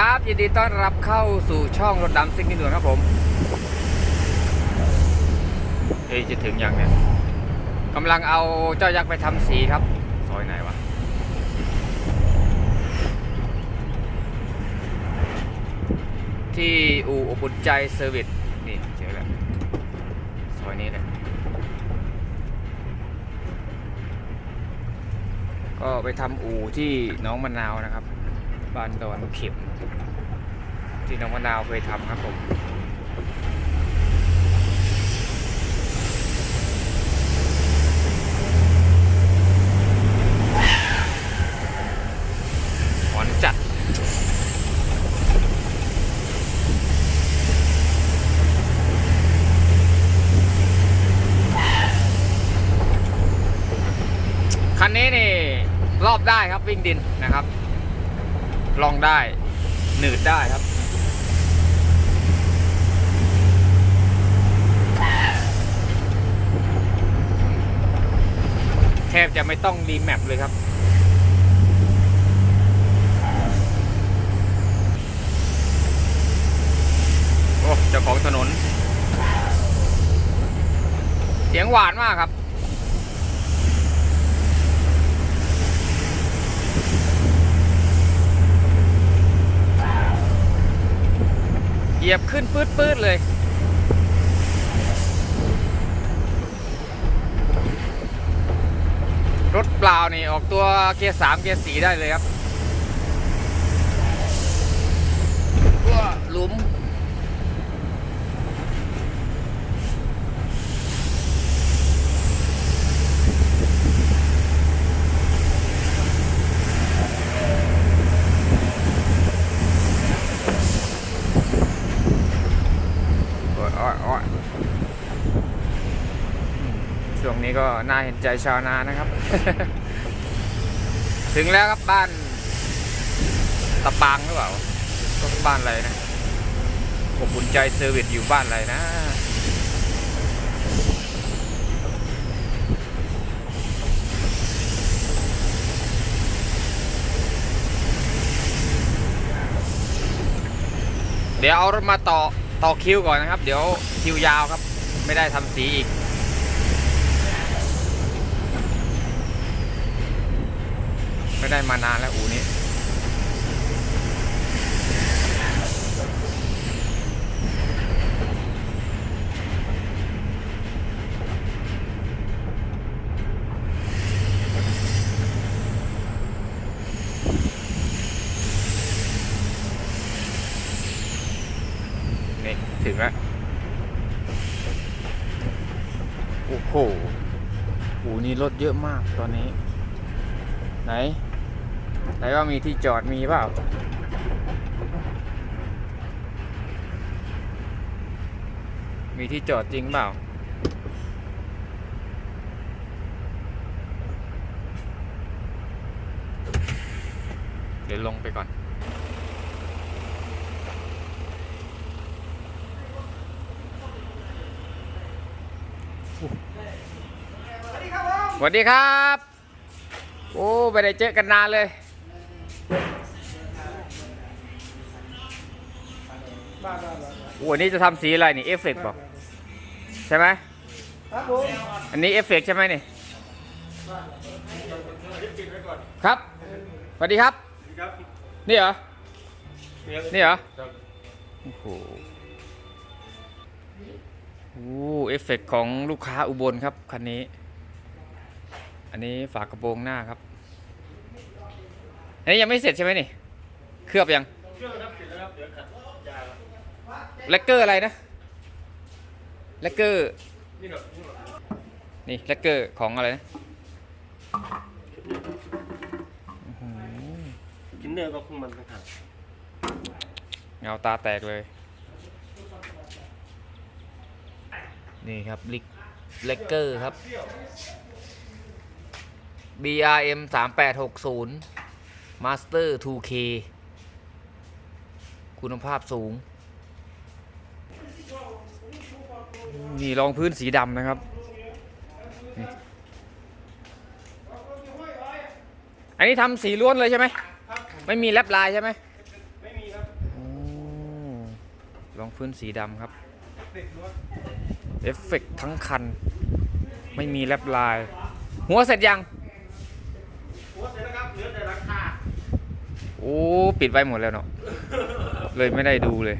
ครับ ยินดีต้อนรับเข้าสู่ช่องรถดำซิ่งนิดหน่วครับผมเฮ้ยจะถึงยังเนี่ยกำลังเอาเจ้ายักษ์ไปทำสีครับ ซอยไหนวะที่อู่อบอุ่นใจเซอร์วิสนี่เจอแล้วซอยนี้เลยก็ไปทำอู่ที่น้องมะนาวนะครับ บ้านดอนเข็ม ที่น้องมะนาวเคยทำครับผมหวานจัดคันนี้นี่รอบได้ครับวิ่งดินนะครับ ลองได้ หนืดได้ครับ แทบจะไม่ต้องรีแมปเลยครับ โอ้เจ้าของถนน เสียงหวานมากครับ เหยียบขึ้นปื๊ดๆเลย รถเปล่านี่ออกตัวเกียร์สามเกียร์สีได้เลยครับว้าหลุม โอ้ยโอ้ยโอ้ยอืมช่วงนี้ ก็น่าเห็นใจชาวนานะครับ ถึงแล้วครับบ้านตะปางหรือเปล่าก็บ้านอะไรนะอบอุ่นใจเซอร์วิสอยู่บ้านอะไรนะเดี๋ยวเอารถมาต่อต่อคิวก่อนนะครับ เดี๋ยวคิวยาวครับ ไม่ได้ทำสีอีก ไม่ได้มานานแล้วอูนี้นี่ถึงแล้วโอ้โหโอ้นี่รถเยอะมากตอนนี้ ไหน ไหนว่ามีที่จอดมีเปล่ามีที่จอดจริงเปล่า เดี๋ยวลงไปก่อน สวัสดีครับ โอ้ ไม่ได้เจอกันนานเลย โอ้อันนี้จะทำสีอะไรนี่เอฟเฟกต์บอกใช่ไหมครับผมอันนี้เอฟเฟกต์ใช่ไหมนี่ครับสวัสดีครับครับนี่เหรอนี่นี่เหรอ โอ้โหโอ้เอฟเฟกต์ของลูกค้าอุบลครับ คันนี้ อันนี้ฝากระโปรงหน้าครับ อันนี้ยังไม่เสร็จใช่ไหมนี่ เคลือบยัง เครื่องครับเสร็จแล้วครับ เดี๋ยวขัดยาครับแลกเกอร์อะไรนะ แลกเกอร์ นี่หรอนี่หรอนี่แลกเกอร์ของอะไรนะอื้อหือกินเนอร์ก็คงมันต่างเงาตาแตกเลย นี่ครับลิกแลกเกอร์ครับ BRM 3860 Master 2K คุณภาพสูง นี่รองพื้นสีดำนะครับนี่อันนี้ทำสีล้วนเลยใช่ไหมครับไม่มีแลบลายใช่ไหมไม่มีครับรองพื้นสีดำครับ เอฟเฟกต์ทั้งคัน ไม่มีแลบลาย หัวเสร็จยังโอ้เสร็จแล้วครับเหลือแต่ราคา โอ้ ปิดไว้หมดแล้วเนาะ เลยไม่ได้ดูเลย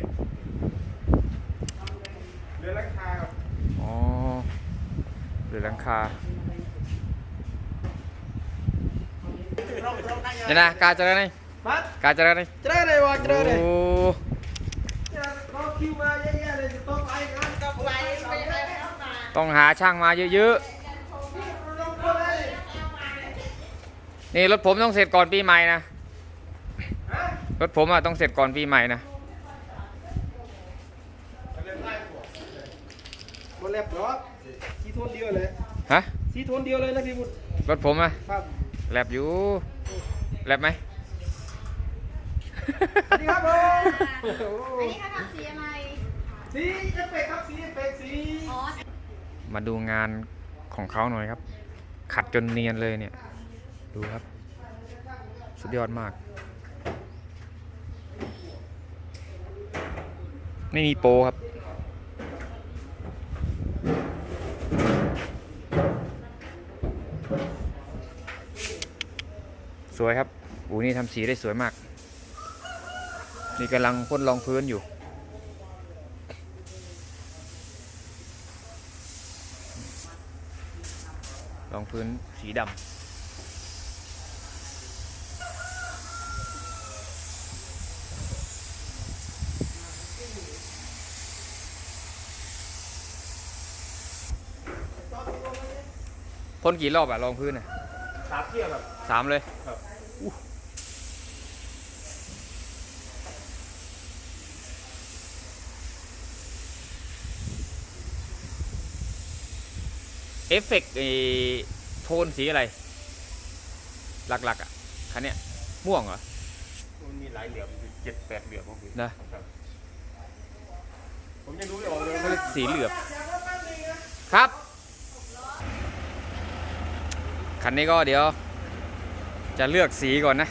เหลือราคาครับอ๋อหรือหลังคาเนี่ยนะกาจะได้ไหมปั๊บกาจะได้ไหมเจอเลยวะเจอเลยโอ้รอคิวมาเยอะแยะเลยจะต้องไปงานกับไปไปไปไปต้องหาช่างมาเยอะๆ นี่รถผมต้องเสร็จก่อนปีใหม่นะ รถผมอะต้องเสร็จก่อนปีใหม่นะหมดแล้วเหรอสีโทนเดียวเลยฮะสีโทนเดียวเลยนะพี่บุตรรถผมอะครับแลบอยู่แลบไหมสวัสดีครับผมอันนี้เขาทำสีอะไรสีเอฟเฟกต์ครับสีเอฟเฟกต์สีอ๋อมาดูงานของเขาหน่อยครับ ขัดจนเนียนเลยเนี่ย ดูครับ สุดยอดมาก ไม่มีโปครับ สวยครับอูนี่ทำสีได้สวยมาก นี่กำลังพ่นรองพื้นอยู่ รองพื้นสีดำ พ่นกี่รอบอะรองพื้นอะสามเที่ยวครับ สามเลยครับ อู้เอฟเฟกต์ไอ้โทนสีอะไร หลักๆอะคันเนี้ยม่วงเหรอ มันมีหลายเหลี่ยมเจ็ดแปดเหลี่ยมของพี่นะ ครับผมยังรู้ไม่ออกเลยเขาเรียกสีเหลือบ ครับ คันนี้ก็เดี๋ยว จะเลือกสีก่อนนะ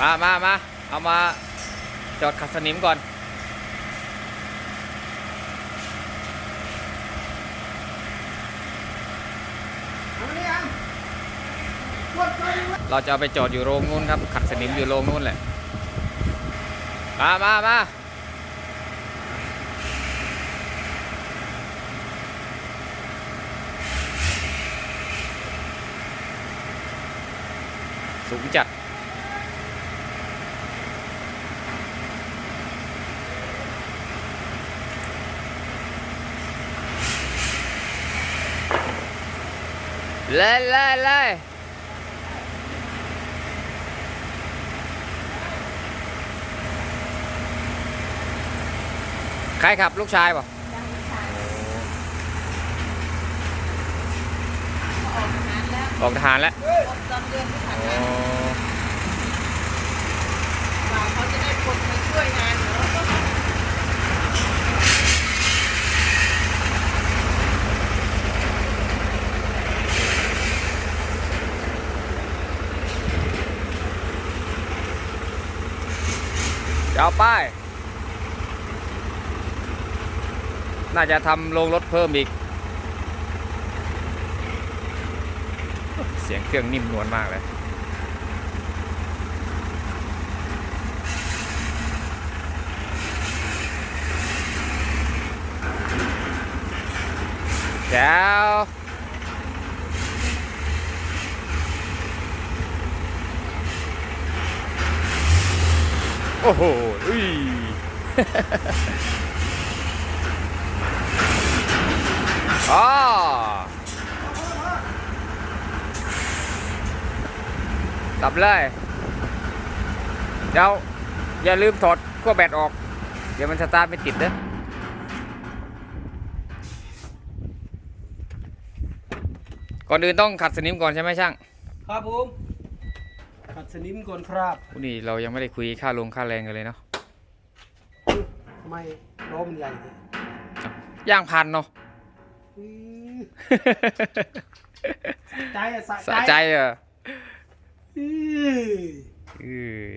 มามามาเอามาจอดขัดสนิมก่อน เราจะเอาไปจอดอยู่โรงนู้นครับ ขัดสนิมอยู่โรงนู้นแหละ มามามาสูงจัด เลยเลยเลย ใครขับลูกชายป่ะยังไม่ใช่ออกทหารแล้วออกทหารแล้วออกตอนเดือนที่ผ่านอ๋อมาว่าเขาจะได้คนมาช่วยงานเนาะเดี๋ยวเอาป้าย น่าจะทำโรงรถเพิ่มอีก เสียงเครื่องนิ่มนวลมากเลยแจ๋วโอ้โหอุ้ย อ๋อดับเลยเดี๋ยวอย่าลืมถอดขั้วแบตออก เดี๋ยวมันสตาร์ทไม่ติดเด้อก่อนอื่นต้องขัดสนิมก่อนใช่ไหมช่าง ครับผมขัดสนิมก่อนครับพวกนี้เรายังไม่ได้คุยค่าลงค่าแรงกันเลยเนาะไม่ล้อมันใหญ่เลยย่างพันเนาะอื้อ ใจอะสะสะใจอะอื้อเออ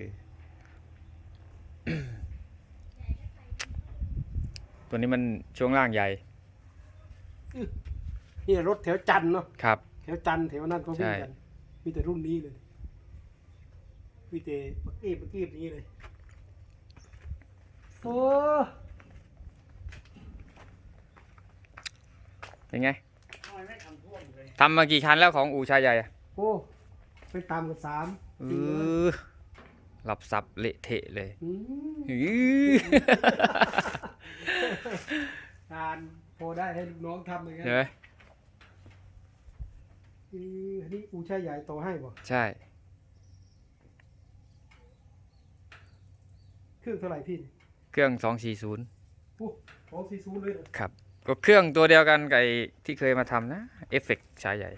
ตัวนี้มันช่วงล่างใหญ่นี่รถแถวจันทร์เนาะครับ แถวจันทร์แถวนั้นก็วิ่งใช่กันมีแต่รุ่นนี้เลยมีแต่ปักเอฟปักเอฟนี้เลยโอ้ เป็นไงทำมากี่คันแล้วของอูชายใหญ่อะโอ้ไปตามกันสามเอสี่อหลับซับเละเทะเลยอืมอื้อการพอได้ให้ลูกน้องทำอย่างนั้นเห็นไหมอืออันนี้อูช่ายใหญ่ต่อให้บ่ใช่ เครื่องเท่าไหร่พี่ เครื่อง240โอ้ของซีซูเลยเหรอครับ ก็เครื่องตัวเดียวกันกับไอ้ที่เคยมาทำนะเอฟเฟกชายใหญ่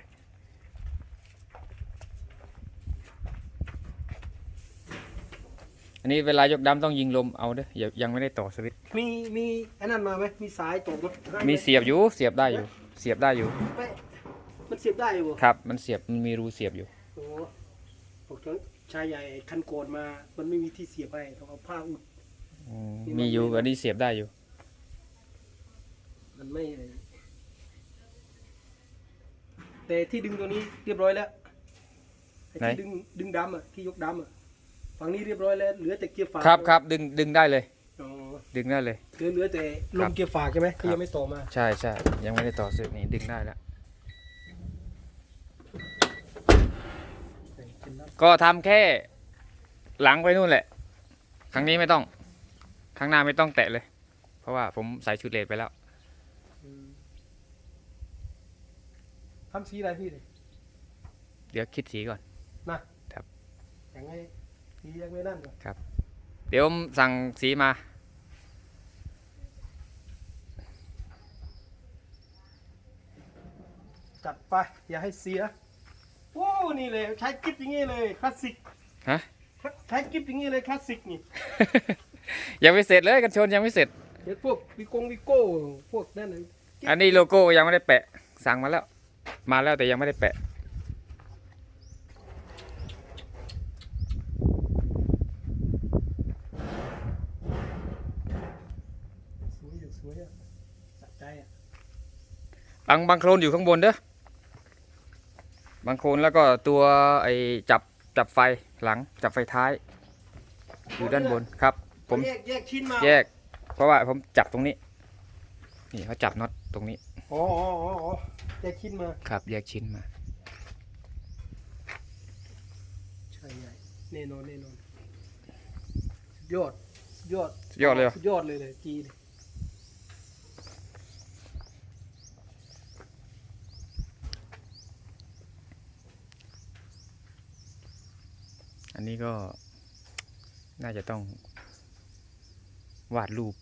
อันนี้เวลายกดำต้องยิงลมเอาเด้ออย่ายังไม่ได้ต่อสวิตช์มีมีไอ้นั่นมาไหมมีสายตกมั้ยมีเสียบอยู่เสียบได้อยู่ เสียบได้อยู่ไม่มันเสียบได้อยู่บ่ครับ มันเสียบมันมีรูเสียบอยู่โอ้บอกทั้งชายใหญ่คันโกนมา มันไม่มีที่เสียบให้ต้องเอาผ้าอุดอืมมีอยู่อันนี้เสียบได้อยู่ มันไม่แต่ที่ดึงตัวนี้เรียบร้อยแล้วไอ้ไหนที่ดึงดึงดำอะที่ยกดำอะฝั่งนี้เรียบร้อยแล้ว เหลือแต่เกียร์ฝาครับครับดึงดึงได้เลย อ๋อดึงได้เลย เหลือเหลือแต่ลครัมบเกียร์ฝากใช่ไหมครัที่บยังไม่ต่อมา ใช่ใช่ยังไม่ได้ต่อสวิตช์นี้ดึงได้แล้ว ก็ทำแค่หลังไปนู่นแหละ ครั้งนี้ไม่ต้อง ครั้งหน้าไม่ต้องแตะเลย เพราะว่าผมใส่ชุดเลดไปแล้ว อืม ทำสีอะไรพี่เนี่ยเดี๋ยวคิดสีก่อน นะครับ ยังไงสียังไม่นั่นก่อนเดี๋ยวผมสั่งสีมา จัดไปอย่าให้เสียโอ้นี่เลยใช้กิฟอย่างงี้เลยคลาสสิกฮะ ใช้กิฟอย่างงี้เลยคลาสสิกนี่ยังไม่เสร็จเลยกันชนยังไม่เสร็จ เดี๋ยวพวกวิกงวิโก้พวกนั่นน่ะอันนี้โลโก้ยังไม่ได้แปะ สั่งมาแล้ว มาแล้วแต่ยังไม่ได้แปะ สวยอยู่สวยอะสะใจอะบางบางโคลนอยู่ข้างบนเด้อบางโคลนแล้วก็ตัวไอ้จับจับไฟหลังจับไฟท้าย อยู่ด้านบนครับ ผมแยกแยกชิ้นมาแยก เพราะว่าผมจับตรงนี้ นี่เขาจับน็อตตรงนี้ อ๋ออ๋ออ๋ออ๋อ แยกชิ้นมาครับแยกชิ้นมา ใช่ใหญ่แน่นอนแน่นอนสุดยอดสุดยอดสุดยอดเลยเหรอ สุดยอดเลยเลยจีนอันนี้ก็น่าจะต้องวาดรูป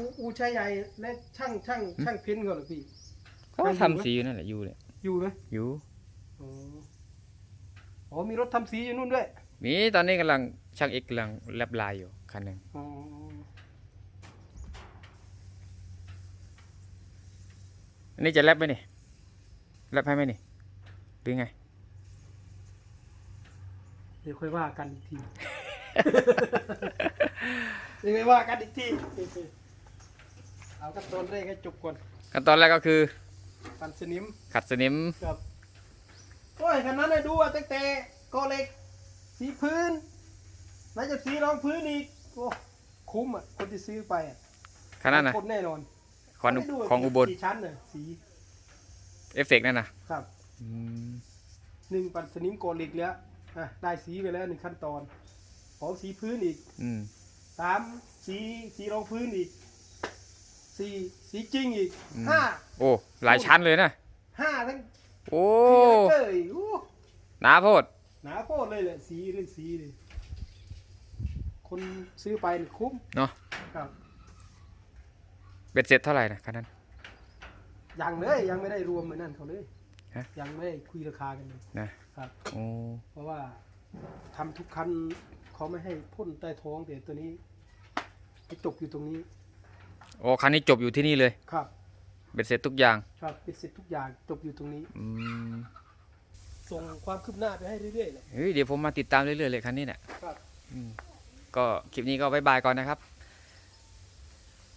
อูอูชายใหญ่และช่างช่างช่างเพ้นท์เขาเหรอพี่เขาไปอยู่ไหมทำสีอยู่นั่นแหละอยู่เนี่ยอยู่ไหมอยู่อ๋ออ๋อมีรถทำสีอยู่นู่นด้วยมีตอนนี้กำลังช่างเอกกำลังแลบลายอยู่คันหนึ่งอ๋ออันนี้จะแลบไหมนี่แลบให้ไหมนี่หรือไง เดี๋ยวค่อยว่ากันอีกที เดี๋ยวค่อยว่ากันอีกที เอาขั้นตอนแรกให้จบก่อนขั้นตอนแรกก็คือปันสนิมขัดสนิมกับโอ้ยคันนั้นเลยดูอะตั้งแต่กอเหล็ก สีพื้นไหนจะสีรองพื้นอีกโอ้คุ้มอะคนที่ซื้อไปอะคันนั้นนะคนแน่นอนของไม่ดูะของอุบลกี่ชั้นน่ะสีเอฟเฟกต์นั่นนะครับอืมหนึ่งปันสนิมกอเหล็กแล้วอะได้สีไปแล้วหนึ่งขั้นตอนของสีพื้นอีกอืม สามสีสีรองพื้นอีก สี่สีจริงอีกอืม ห้าโอ้ หลายชั้นเลยนะ ห้าทั้งโอ้เอ้ยโอ้หนาโพด หนาโคตรเลยแหละสีเรื่องสีเลยคนซื้อไปนี่คุ้มเนาะ ครับเบ็ดเสร็จเท่าไหร่นะคันนั้น ยังเลยยังไม่ได้รวมเหมือนนั่นเขาเลยฮะ ยังไม่ได้คุยราคากันเลยนะ ครับ โอ้ เพราะว่าทำทุกคันเขาไม่ให้พ่นใต้ท้องแต่ตัวนี้ไปจบอยู่ตรงนี้ โอ้คันนี้จบอยู่ที่นี่เลยครับ เบ็ดเสร็จทุกอย่างครับเป็นเสร็จทุกอย่างจบอยู่ตรงนี้ อืมส่งความคืบหน้าไปให้เรื่อยๆเลยเฮ้ยเดี๋ยวผมมาติดตามเรื่อยๆเลยคันนี้เนี่ย ครับ อืมก็คลิปนี้ก็บายบายก่อนนะครับ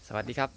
สวัสดีครับ